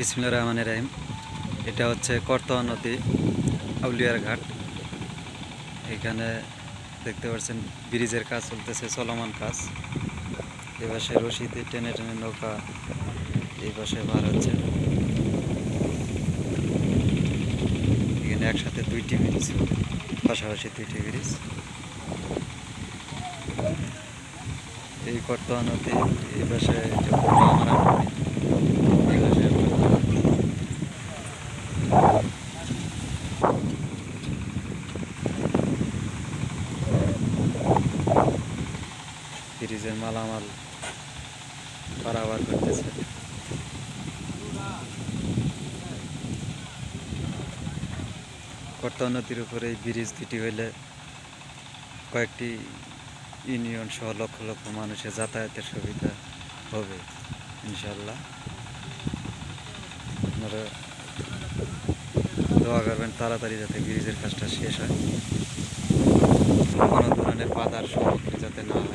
বিসমুল্লা রহমানের রাহিম। এটা হচ্ছে কর্তোয়া নদী, আউলিয়ার ঘাট। এখানে দেখতে পাচ্ছেন ব্রিজের কাজ চলতেছে, চলমান কাজ। এ পাশে রশিদে টেনে টেনে নৌকা এই পাশে বার হচ্ছে। এখানে একসাথে দুইটি ব্রিজ, পাশাপাশি দুইটি ব্রিজ। এই কর্তোয়া নদী এই পাশে এটা পুরো আমরা নদী এই পাশে ব্রিজের মালামাল পারাবার করতেছে। কর্তোয়া নদীর উপরে এই ব্রিজ দুটি হইলে কয়েকটি ইউনিয়ন সহ লক্ষ লক্ষ মানুষের যাতায়াতের সুবিধা হবে ইনশাল্লাহ আপনারা দোয়া করবেন তাড়াতাড়ি যাতে ব্রিজের কাজটা শেষ হয়। কোনো ধরনের বাধার সম্মুখীন যাতে না